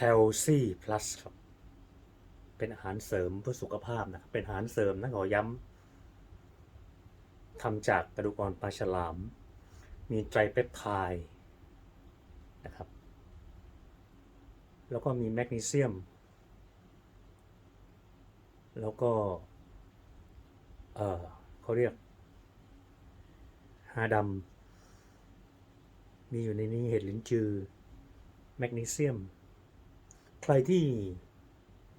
แคลซี่พลัสครับ เป็นอาหารเสริมเพื่อสุขภาพนะครับเป็นอาหารเสริมนะขอย้ำทำจากกระดูกอ่อนปลาฉลาม มีไตรเปปไทด์นะครับ แล้วก็มีแมกนีเซียม แล้วก็ เออเขาเรียกฮาดำมีอยู่ในนี้เห็ดลิ้นจือ แมกนีเซียม ใครที่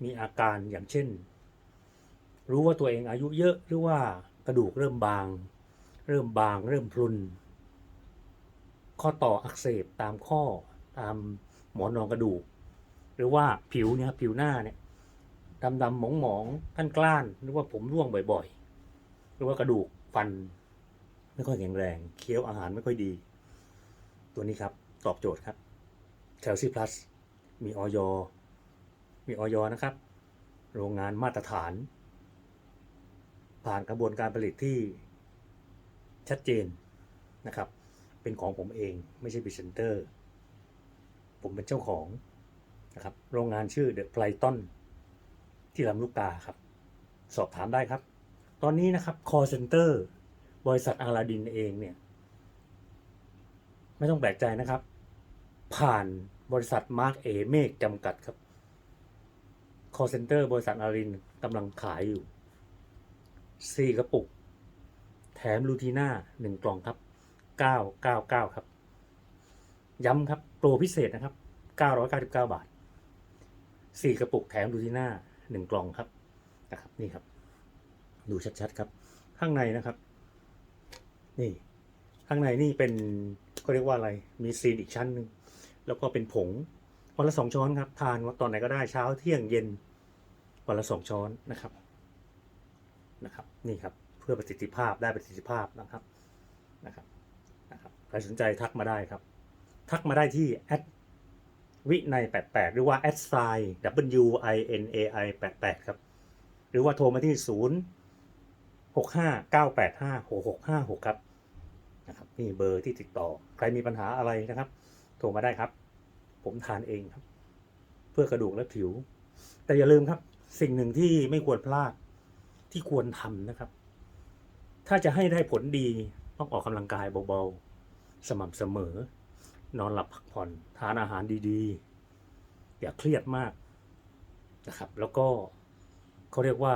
มีอาการอย่างเช่น รู้ว่าตัวเองอายุเยอะหรือว่ากระดูกเริ่มบาง เริ่มบาง เริ่มพรุน ข้อต่ออักเสบตามข้อตามหมอนรองกระดูก หรือว่าผิวเนี่ยผิวหน้าเนี่ยดำดำหมองหมองๆก้านกล้านหรือว่าผมร่วงบ่อยๆ หรือว่ากระดูกฟัน ไม่ค่อยแข็งแรงเคี้ยวอาหารไม่ค่อยดี ตัวนี้ครับ ตอบโจทย์ครับแคลซีพลัส มีออยมีออยนะครับ โรงงานมาตรฐาน ผ่านกระบวนการผลิตที่ชัดเจนนะครับ เป็นของผมเองไม่ใช่พรีเซนเตอร์ ผมเป็นเจ้าของนะครับ โรงงานชื่อเดอะไพลตันที่ลำลูกกาครับ สอบถามได้ครับ ตอนนี้นะครับ call center บริษัทอาลาดินเองเนี่ย ไม่ต้องแปลกใจนะครับ ผ่าน บริษัทมาร์กเอเมกจำกัดครับ call center บริษัทอาลาดินกำลังขายอยู่ 4 กระปุก แถมลูทีน่าหนึ่งกล่องครับ 999 ครับ ย้ำครับโปรพิเศษนะครับ 999 บาท 4 กระปุกแถมลูทีน่าหนึ่งกล่องครับนะครับนี่ครับ ดูชัดๆครับ ข้างในนะครับ นี่ ข้างในนี่เป็นเขาเรียกว่าอะไร มีซีนอีกชั้นหนึ่ง แล้วก็เป็นผงวันละสองช้อนครับทานตอนไหนก็ได้เช้าเที่ยงเย็นวันละสองช้อนนะครับนะครับ นี่ครับเพื่อประสิทธิภาพได้ประสิทธิภาพนะครับนะครับนะครับใครสนใจทักมาได้ครับ ทักมาได้ที่แอดวิใน 88 หรือว่าแอดไซ W I N A I 88 ครับ หรือว่าโทรมาที่ 0 6 5 9 8 5 6 6 5 6 ครับนะครับนี่เบอร์ที่ติดต่อ ใครมีปัญหาอะไรนะครับ โทรมาได้ครับ ผมทานเองครับ เพื่อกระดูกและผิว แต่อย่าลืมครับ สิ่งหนึ่งที่ไม่ควรพลาดที่ควรทำนะครับ ถ้าจะให้ได้ผลดีต้องออกกำลังกายเบาๆ สม่ำเสมอ นอนหลับพักผ่อนทานอาหารดีๆ อย่าเครียดมากนะครับ แล้วก็เขาเรียกว่า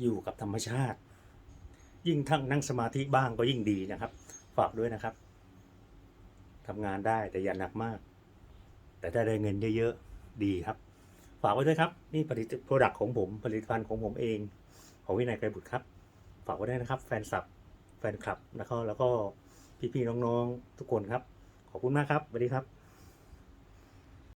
อยู่กับธรรมชาติ ยิ่งทั้งนั่งสมาธิบ้างก็ยิ่งดีนะครับ ฝากด้วยนะครับ ทำงานได้แต่อย่าหนักมาก แต่ถ้าได้เงินเยอะๆ ดีครับ ฝากไว้ด้วยครับ นี่ผลิตโปรดักของผม ผลิตภัณฑ์ของผมเอง ของวินัยไกรบุตรครับ ฝากไว้ด้วยนะครับ แฟนสับแฟนคลับแล้วก็แล้วก็พี่ๆน้องๆทุกคนครับ ขอบคุณมากครับสวัสดีครับ